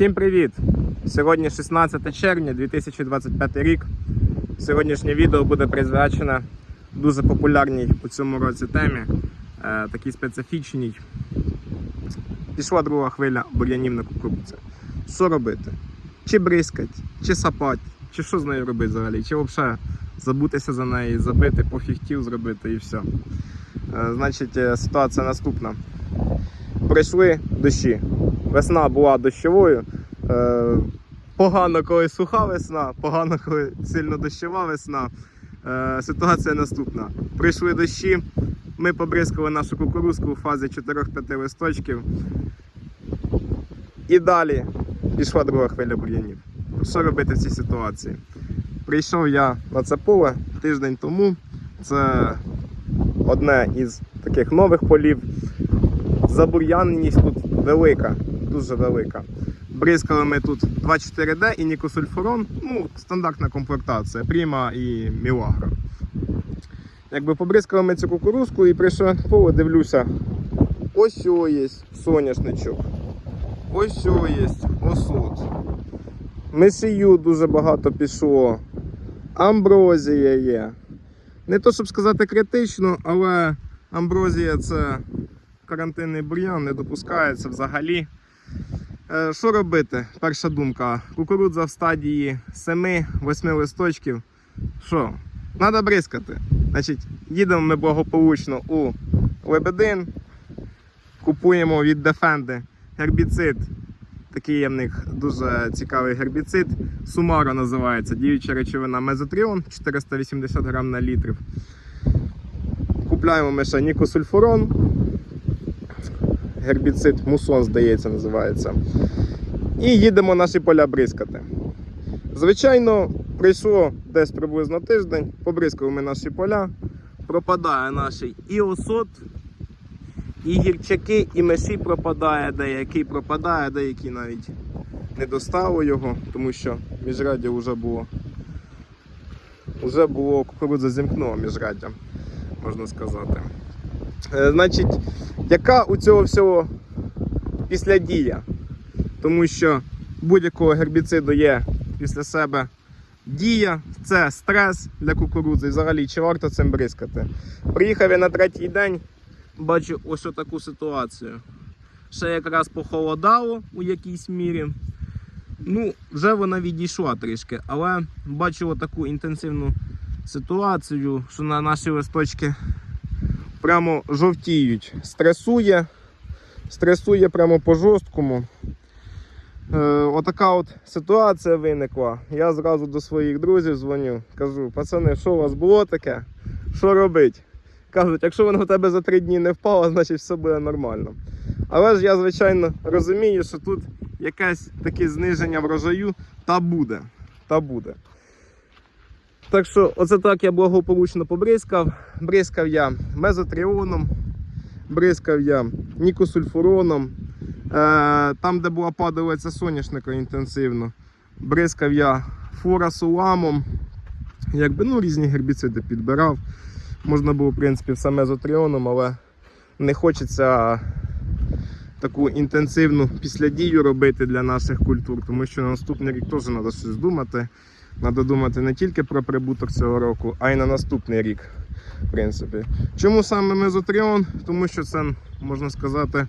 Всім привіт! Сьогодні 16 червня 2025 рік. Сьогоднішнє відео буде присвячене дуже популярній у цьому році темі, е, такій специфічній. Пішла друга хвиля бур'янів на кукурудзі. Що робити? Чи бризкать, чи сапать, чи що з нею робити взагалі? Чи взагалі забутися за неї, забити, пофігтів зробити і все. Е, Значить, е, ситуація наступна. Прийшли дощі. Весна була дощовою. Е, погано, коли суха весна, погано, коли сильно дощова весна. Е, ситуація наступна. Прийшли дощі, ми побризкали нашу кукурузку у фазі 4-5 листочків. І далі пішла друга хвиля бур'янів. Що робити в цій ситуації? Прийшов я на це поле тиждень тому. Це одне із таких нових полів. Забур'яненість тут велика, дуже велика. Бризкали ми тут 2,4D і нікосульфурон, ну, стандартна комплектація, Пріма і Мілагро. Якби побризкали ми цю кукурузку і прийшов на поле, дивлюся, ось о є соняшничок, ось о є осуд. Месію дуже багато пішло, амброзія є. Не то, щоб сказати критично, але амброзія це карантинний бур'ян, не допускається взагалі. Е, Що робити? Перша думка. Кукурудза в стадії 7-8 листочків. Що? Треба бризкати. Значить, їдемо ми благополучно у Лебедин, купуємо від Defendi гербіцид. Такий є в них дуже цікавий гербіцид. Сумаро називається. Діюча речовина мезотріон 480 грам на літрів. Купляємо ми ще нікосульфурон. Гербіцид мусон, здається, називається. І їдемо наші поля бризкати. Звичайно, прийшло десь приблизно тиждень, побризкали ми наші поля, пропадає наш і осот, і гірчаки, і меші пропадає, деякий пропадає, деякі навіть не достало його, тому що міжраддя вже було. Вже було кукурудза зімкнула міжраддя, можна сказати. Е, Значить, яка у цього всього післядія? Тому що будь-якого гербіциду є після себе дія, це стрес для кукурудзи. І взагалі, чи варто цим бризкати? Приїхав я на третій день, бачу ось таку ситуацію. Ще якраз похолодало у якійсь мірі. Ну, вже вона відійшла трішки, але бачу таку інтенсивну ситуацію, що на наші листочки прямо жовтіють. Стресує, стресує прямо по жорсткому. Е, отака от ситуація виникла. Я зразу до своїх друзів дзвоню, кажу, пацани, що у вас було таке? Що робить? Кажуть, якщо воно в тебе за три дні не впало, значить все буде нормально. Але ж я, звичайно, розумію, що тут якесь таке зниження врожаю та буде. Та буде. Так що, оце так я благополучно побризкав. Бризкав я мезотріоном, бризкав я нікосульфуроном. Е, там, де була падалиця соняшника інтенсивно, бризкав я фурасуламом. Якби ну, різні гербіциди підбирав. Можна було, в принципі, все мезотріоном, але не хочеться таку інтенсивну післядію робити для наших культур, тому що на наступний рік теж треба щось думати. Треба думати не тільки про прибуток цього року, а й на наступний рік. В принципі. Чому саме мезотріон? Тому що це, можна сказати,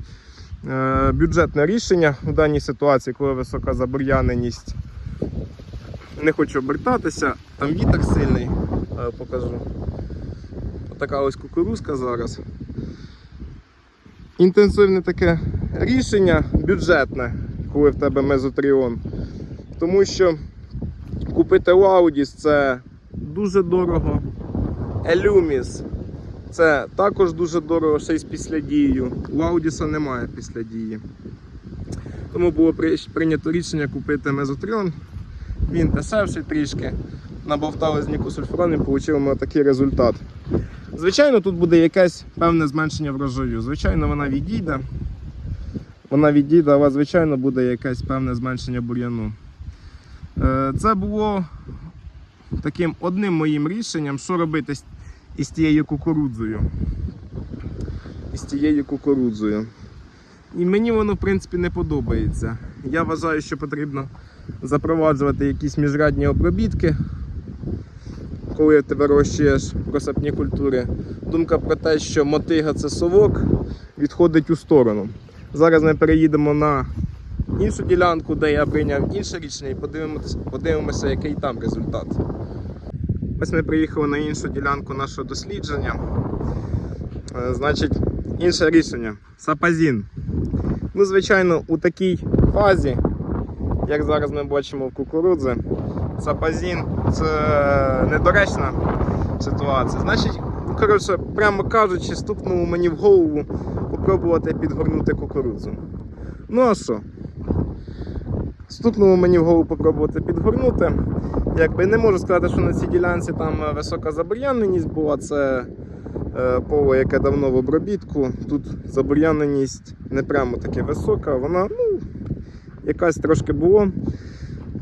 е, бюджетне рішення в даній ситуації, коли висока забур'яненість. Не хочу обертатися, там вітер сильний, е, покажу. Така ось кукурузка зараз. Інтенсивне таке рішення бюджетне, коли в тебе мезотріон. Тому що купити Лаудіс це дуже дорого. Елюміс це також дуже дорого, ще й з післядією. У Аудіса немає післядії. Тому було прийнято рішення купити мезотріон. Він дешевший трішки. Набовтали з нікосульфурон і отримали такий результат. Звичайно, тут буде якесь певне зменшення врожаю. Звичайно, вона відійде. Вона відійде, але звичайно буде якесь певне зменшення бур'яну. Е, Це було таким одним моїм рішенням, що робити із тією кукурудзою. Із тією кукурудзою. І мені воно, в принципі, не подобається. я вважаю, що потрібно запроваджувати якісь міжрядні обробітки, коли ти вирощуєш просапні культури. Думка про те, що мотига це совок, відходить у сторону. Зараз ми переїдемо на іншу ділянку, де я прийняв інше рішення, і подивимося, подивимося, який там результат. Ось ми приїхали на іншу ділянку нашого дослідження. Е, Значить, інше рішення сапазін. Ну, звичайно, у такій фазі, як зараз ми бачимо в кукурудзі, сапазін це недоречна ситуація. Значить, коротше, прямо кажучи, стукнуло мені в голову попробувати підгорнути кукурудзу. Ну а що? Стукнуло мені в голову попробувати підгорнути. Якби не можу сказати, що на цій ділянці там е, висока забур'яненість була. Це е, поле, яке давно в обробітку. Тут забур'яненість не прямо таки висока, вона ну, якась трошки було.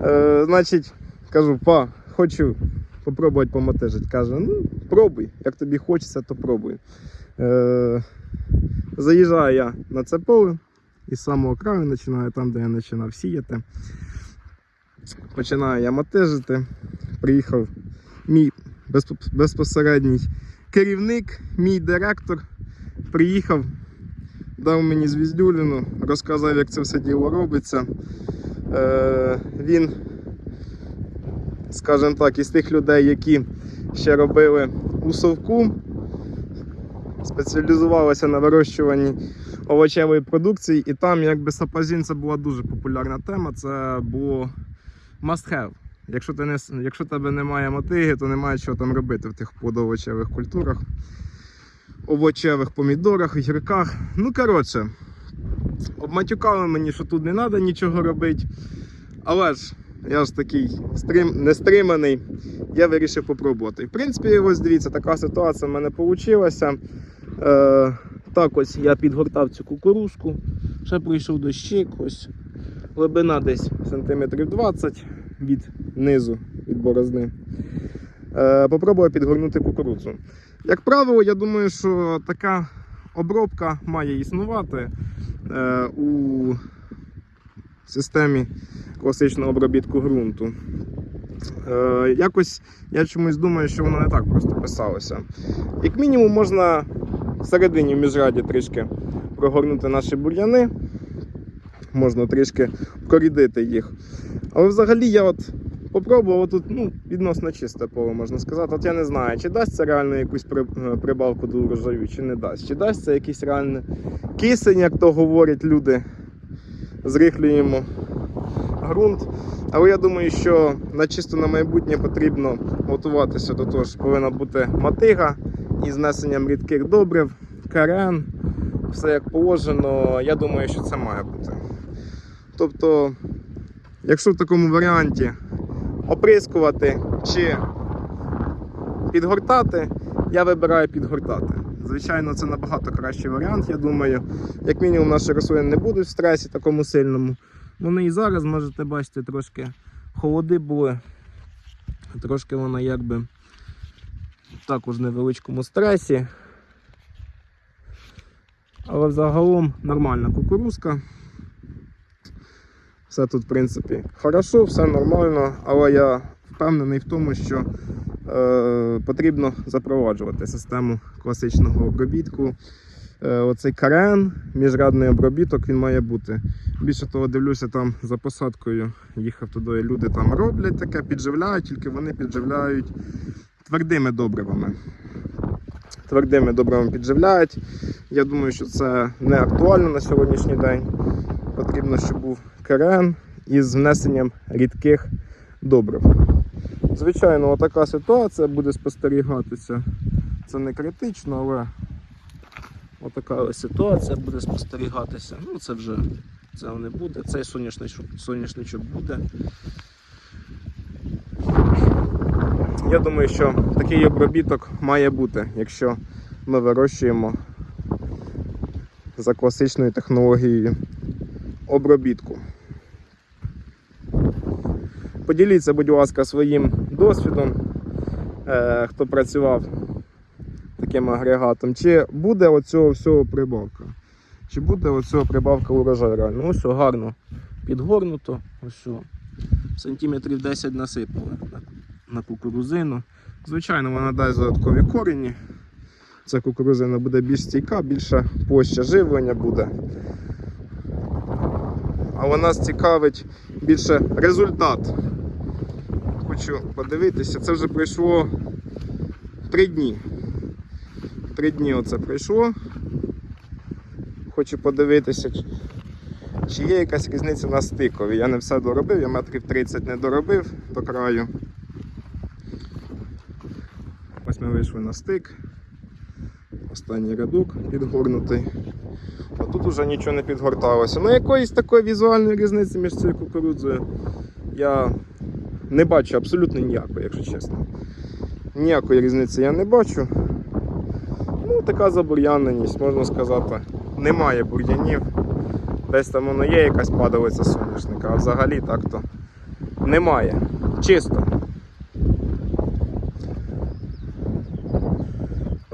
Е, значить, кажу, па, хочу попробувати помотежити. Каже, ну пробуй, як тобі хочеться, то пробуй. Е, заїжджаю я на це поле і з самого краю починаю там, де я починав сіяти. Починаю я мотежити. Приїхав мій безпосередній керівник, мій директор. Приїхав, дав мені звіздюліну, розказав, як це все діло робиться. Е, він, скажімо так, із тих людей, які ще робили у совку, спеціалізувалися на вирощуванні овочевої продукції, і там якби сапазін це була дуже популярна тема. Це було must have. Якщо, ти не, якщо тебе немає мотиги, то немає чого там робити в тих плодоовочевих культурах, овочевих помідорах, гірках. Ну, коротше, обматюкали мені, що тут не треба нічого робити. Але ж я ж такий стрим, нестриманий, я вирішив попробувати. В принципі, ось дивіться, така ситуація в мене вийшла. Е, так ось я підгортав цю кукурузку, ще прийшов дощик, ось глибина десь сантиметрів 20 від низу, від борозни. Е, попробую підгорнути кукурудзу. Як правило, я думаю, що така обробка має існувати е, у системі класичного обробітку ґрунту. Е, якось я чомусь думаю, що воно не так просто писалося. Як мінімум, можна всередині в міжраді трішки прогорнути наші бур'яни, можна трішки вкорідити їх. Але взагалі я от попробував тут ну, відносно чисте поле, можна сказати. От я не знаю, чи дасть це реально якусь е, прибавку до урожаю, чи не дасть. Чи дасть це якийсь реальний кисень, як то говорять люди. Зрихлюємо ґрунт. Але я думаю, що на чисто на майбутнє потрібно готуватися до того, що повинна бути мотига із знесенням рідких добрив, карен, все як положено. Я думаю, що це має бути. Тобто, якщо в такому варіанті оприскувати чи підгортати, я вибираю підгортати. Звичайно, це набагато кращий варіант, я думаю. Як мінімум, наші рослини не будуть в стресі такому сильному. Вони і зараз можете бачити трошки холоди були. Трошки вона якби також в невеличкому стресі. Але взагалом нормальна кукурузка. Все тут, в принципі, хорошо, все нормально, але я впевнений в тому, що е, потрібно запроваджувати систему класичного обробітку. Е, оцей карен, міжрядний обробіток, він має бути. Більше того, дивлюся, там за посадкою їхав туди, люди там роблять таке, підживляють, тільки вони підживляють твердими добривами. Твердими добривами підживляють. Я думаю, що це не актуально на сьогоднішній день. Потрібно, щоб був керен із внесенням рідких добрив. Звичайно, така ситуація буде спостерігатися. Це не критично, але отака ось ситуація буде спостерігатися. Ну, це вже це не буде. Цей соняшничок, соняшничок буде. Я думаю, що такий обробіток має бути, якщо ми вирощуємо за класичною технологією обробітку. Поділіться, будь ласка, своїм досвідом, е, хто працював таким агрегатом, чи буде оцього всього прибавка? Чи буде оцього прибавка урожаю реально? Ось гарно підгорнуто. Ось. Сантиметрів 10 насипали на, кукурузину. Звичайно, вона дасть додаткові корені. Ця кукурузина буде більш стійка, більша площа живлення буде. Але нас цікавить більше результат. Хочу подивитися, це вже пройшло 3 дні. Три дні оце пройшло. Хочу подивитися, чи є якась різниця на стикові. Я не все доробив, я метрів 30 не доробив до краю. Ми вийшли на стик. Останній рядок підгорнутий. А тут уже нічого не підгорталося. Ну якоїсь такої візуальної різниці між цією кукурудзою я не бачу абсолютно ніякої, якщо чесно. Ніякої різниці я не бачу. Ну, така забур'яненість, можна сказати. Немає бур'янів. Десь там воно є якась падалиця соняшника, а взагалі так то немає. Чисто.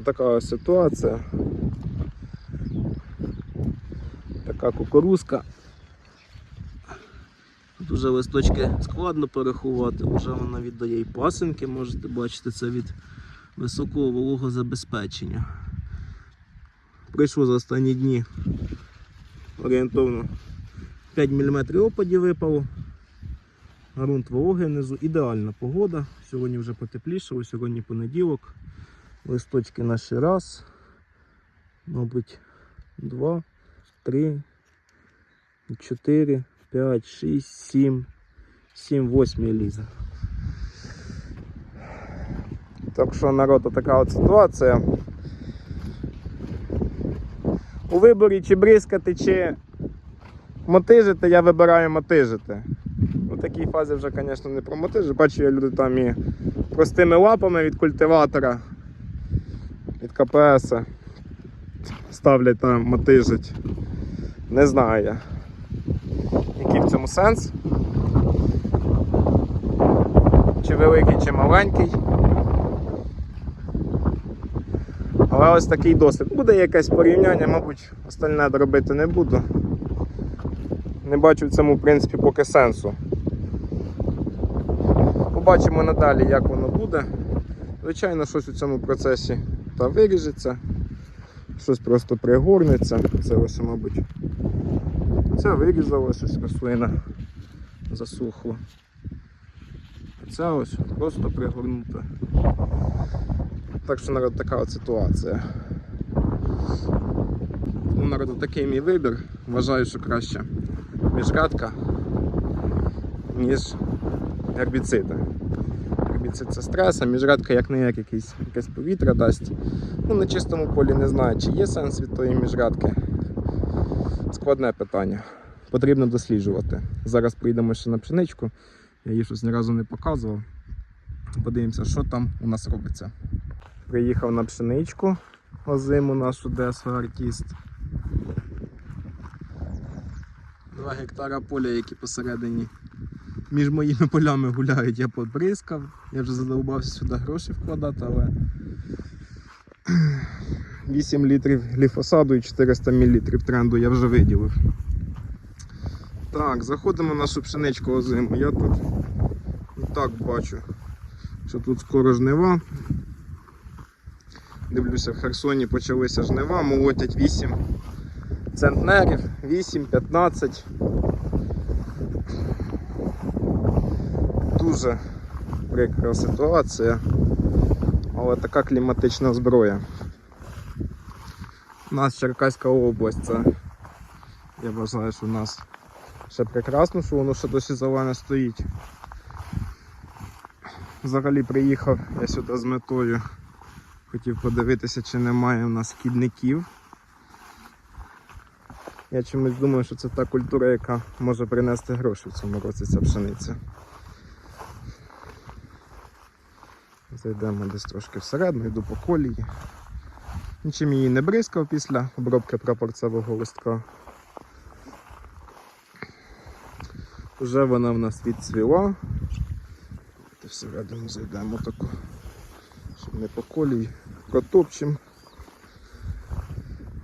Отака ось ситуація. Така кукурузка. Тут уже листочки складно порахувати, вже вона віддає і пасинки, можете бачити це від високого вологозабезпечення. Прийшло за останні дні орієнтовно 5 мм опадів випало. Грунт вологий внизу, ідеальна погода. Сьогодні вже потеплішало, сьогодні понеділок. Листочки наші раз, мабуть, два, три, чотири, п'ять, шість, сім, сім, восьмий лізе. Так що народ, така от ситуація. У виборі чи бризкати, чи мотижити, я вибираю мотижити. У такій фазі вже, звісно, не про мотижу. Бачу, я люди там і простими лапами від культиватора, від КПС ставлять там, мотижить. Не знаю. Який в цьому сенс? Чи великий, чи маленький. Але ось такий досвід. Буде якесь порівняння, мабуть, остальне робити не буду. Не бачу в цьому, в принципі, поки сенсу. Побачимо надалі, як воно буде. Звичайно, щось у цьому процесі та виріжеться, щось просто пригорнеться. Це ось, мабуть, це вирізалось, ось рослина засухла. А Це ось просто пригорнута. Так що народ така от ситуація. Ну, народ, такий мій вибір. Вважаю, що краще міжрядка, ніж гербіциди. Гербіцид це стрес, а міжрядка як не як якийсь, якесь повітря дасть. Ну, на чистому полі не знаю, чи є сенс від тої міжрядки. Складне питання. Потрібно досліджувати. Зараз прийдемо ще на пшеничку. Я її щось ні разу не показував. Подивимося, що там у нас робиться. Приїхав на пшеничку озиму нашу Десу артист. Два гектара поля, які посередині між моїми полями гуляють, я побризкав. Я вже задовбався сюди гроші вкладати, але 8 літрів гліфосаду і 400 мл тренду я вже виділив. Так, заходимо в нашу пшеничку озиму. Я тут так бачу, що тут скоро жнива. Дивлюся, в Херсоні почалися жнива, молотять 8 центнерів, 8-15. Дуже прикра ситуація, але така кліматична зброя. У нас Черкаська область, це я вважаю, що у нас ще прекрасно, що воно ще досі зелене стоїть. Взагалі приїхав я сюди з метою. Хотів подивитися, чи немає у нас шкідників. Я чомусь думаю, що це та культура, яка може принести гроші в цьому році ця пшениця. Зайдемо десь трошки всередину, йду по колії. Нічим її не бризкав після обробки прапорцевого листка. Вже вона в нас відцвіла. Всередину зайдемо таку, щоб не по колії протопчем.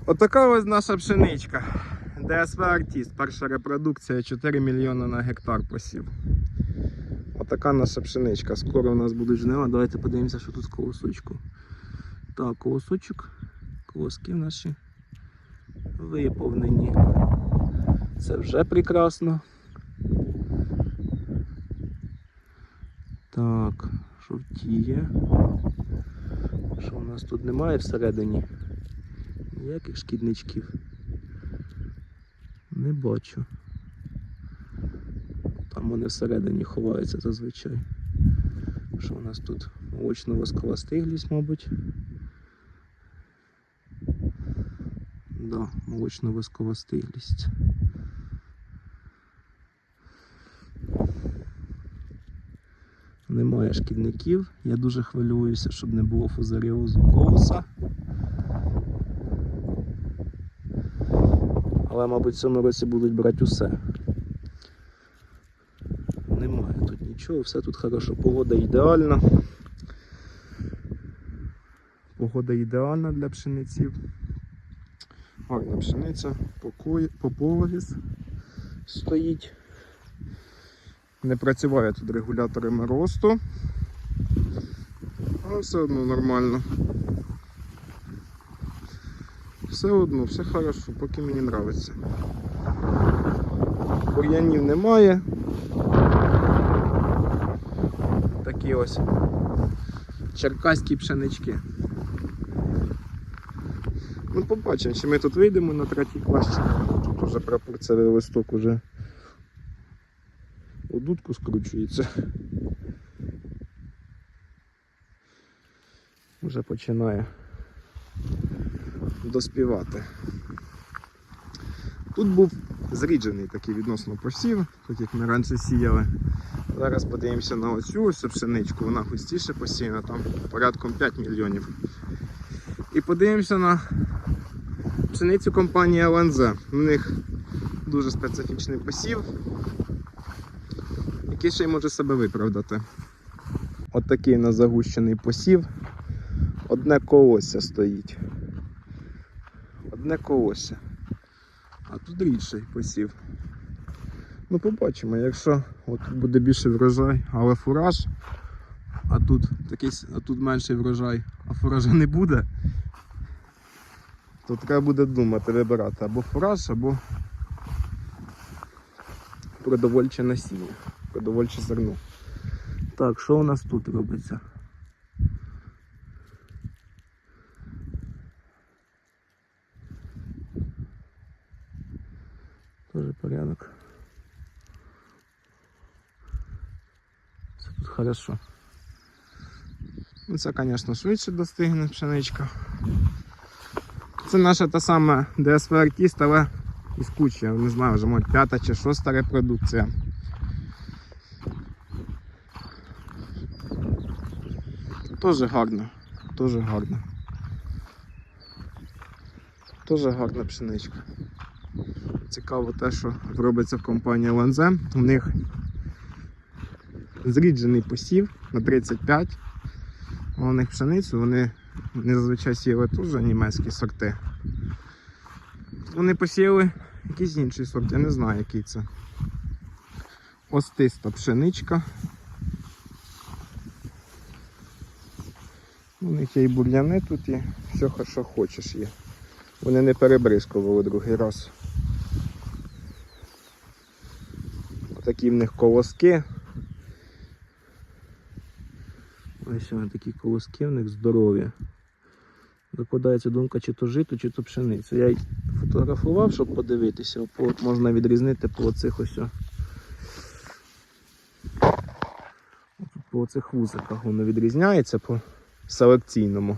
Отака ось наша пшеничка. ДСВ Артіст, перша репродукція 4 мільйони на гектар посів. Отака наша пшеничка. Скоро у нас будуть жнива. Давайте подивимося, що тут з колосочку. Так, колосочок. Колоски наші виповнені. Це вже прекрасно. Так, жовтіє. Що у нас тут немає всередині? Ніяких шкідничків. Не бачу. Там вони всередині ховаються зазвичай. Що у нас тут? Молочно-воскова стиглість, мабуть. Да, молочно-воскова стиглість. Немає шкідників. Я дуже хвилююся, щоб не було фузаріозу колоса. Але, мабуть, в цьому році будуть брати усе. Немає тут нічого, все тут хорошо. Погода ідеальна. Погода ідеальна для пшениців. Гарна пшениця, покої, поповис стоїть. Не працює тут регуляторами росту. Але все одно нормально. Все одно, все хорошо, поки мені подобається. Бур'янів немає. Такі ось черкаські пшенички. Ну, побачимо, чи ми тут вийдемо на третій клас. Тут уже пропорція листок уже у дудку скручується. Вже починає доспівати. Тут був зріджений такий відносно посів, так як ми раніше сіяли. Зараз подивимося на оцю ось пшеничку, вона густіше посіяна, там порядком 5 мільйонів. І подивимося на пшеницю компанії ЛНЗ. У них дуже специфічний посів, який ще й може себе виправдати. От такий на загущений посів. Одне колосся стоїть. Одне колосся. А тут рідший посів. Ну, побачимо, якщо от буде більше врожай, але фураж, а тут такий, а тут менший врожай, а фуража не буде, то треба буде думати, вибирати або фураж, або продовольче насіння, продовольче зерно. Так, що у нас тут робиться? Тоже порядок. Все тут хорошо. Ну, це, звісно, швидше достигне пшеничка. Це наша та сама ДСВ артіст, але із кучі, я не знаю, вже може п'ята чи шоста репродукція. Тоже гарно, дуже гарно. Дуже гарна пшеничка. Цікаво те, що робиться в компанії ЛНЗ. У них зріджений посів на 35. А у них пшеницю, вони, вони зазвичай сіяли теж німецькі сорти. Вони посіяли якийсь інший сорт, я не знаю, який це. Остиста пшеничка. У них є і бур'яни тут, і все, що хочеш є. Вони не перебризкували другий раз. Такі в них колоски. Ось такі колоски в них здорові. Закладається думка, чи то жито, чи то пшениця. Я й фотографував, щоб подивитися, по, можна відрізнити по оцих ось. По оцих вузиках воно відрізняється по селекційному.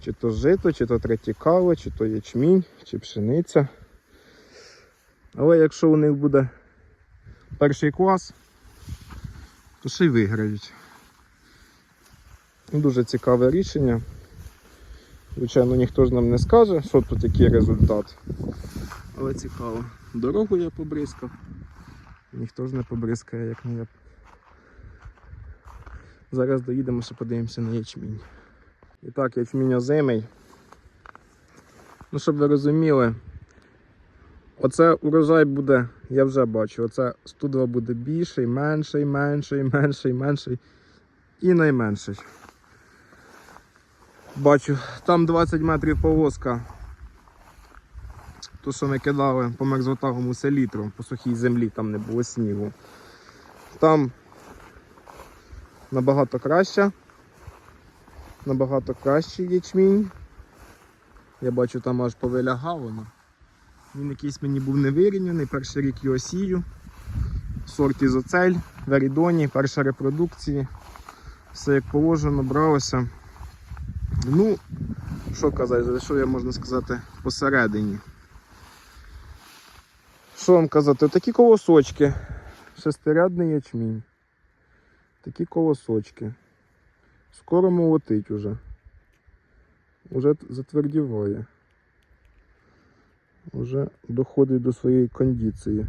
Чи то жито, чи то третікало, чи то ячмінь, чи пшениця. Але якщо у них буде перший клас, то ще й виграють. Дуже цікаве рішення. Звичайно, ніхто ж нам не скаже, що тут який результат. Але цікаво. Дорогу я побризкав. Ніхто ж не побризкає, як не я. Зараз доїдемо, ще подивимося на ячмінь. І так, ячмінь озимий. Ну, щоб ви розуміли, Оце урожай буде, я вже бачу, оце студова буде більший, менший, менший, менший, менший і найменший. Бачу, там 20 метрів повозка. То, що ми кидали по мерзотавому селітру, по сухій землі, там не було снігу. Там набагато краще. Набагато кращий ячмінь. Я бачу, там аж повилягав воно. Він якийсь мені був невирівняний, перший рік його сію. Сорт ізоцель, верідоні, перша репродукції. Все як положено, бралося. Ну, що казати, що я можна сказати посередині. Що вам казати? Такі колосочки. Шестирядний ячмінь. Такі колосочки. Скоро молотить уже. Уже затвердіває. Уже доходить до своєї кондиції.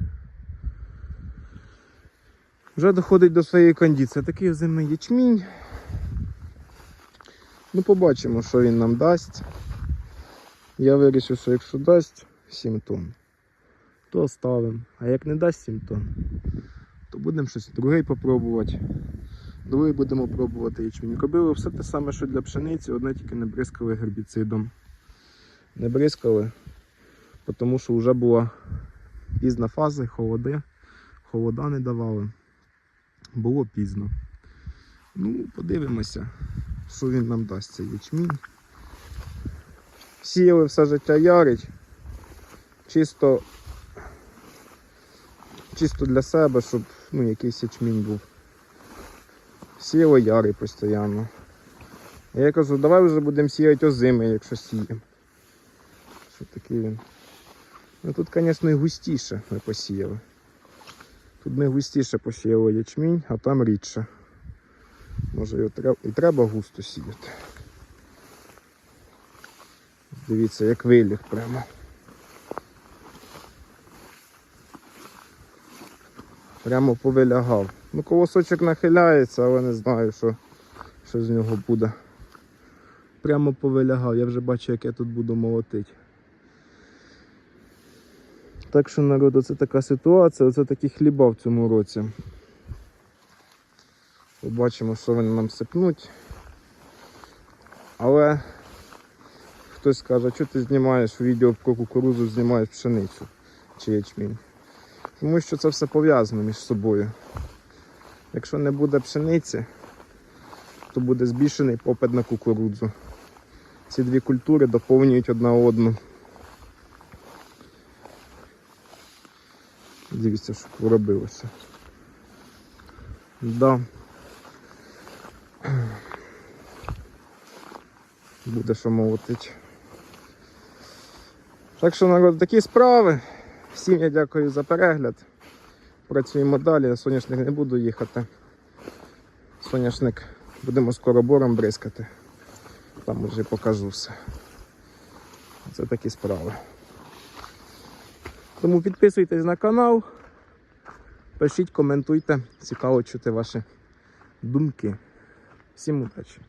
Вже доходить до своєї кондиції. Такий озимий ячмінь. Ну, побачимо, що він нам дасть. Я вирішив, що якщо дасть 7 тонн, то оставимо. А як не дасть 7 тонн, то будемо щось друге попробувати. Другий будемо пробувати ячмінь. Робили все те саме, що для пшениці, одне тільки не бризкали гербіцидом. Не бризкали, тому що вже була пізна фаза, холоди, холода не давали. Було пізно. Ну, подивимося, що він нам дасть цей ячмінь. Сіяли все життя ярить. Чисто, чисто для себе, щоб ну, якийсь ячмінь був. Сіяли яри постійно. Я кажу, давай вже будемо сіяти озими, якщо сіємо. Що такий він. Ну тут, звісно, і густіше ми посіяли. Тут ми густіше посіяли ячмінь, а там рідше. Може його і треба густо сіяти. Дивіться, як виліг прямо. Прямо повилягав. Ну, колосочок нахиляється, але не знаю, що, що з нього буде. Прямо повилягав, я вже бачу, як я тут буду молотити. Так що, народ, оце така ситуація, оце такі хліба в цьому році. Побачимо, що вони нам сипнуть. Але хтось скаже, що ти знімаєш відео про кукурузу, знімаєш пшеницю чи ячмінь. Тому що це все пов'язано між собою. Якщо не буде пшениці, то буде збільшений попит на кукурудзу. Ці дві культури доповнюють одна одну. Дивіться, що поробилося. Да. Буде що молотить. Так що народ, такі справи. Всім я дякую за перегляд. Працюємо далі, соняшник не буду їхати. Соняшник будемо скоро бором бризкати. Там вже покажу все. Це такі справи. Тому підписуйтесь на канал, пишіть, коментуйте, цікаво чути ваші думки. Всім удачі!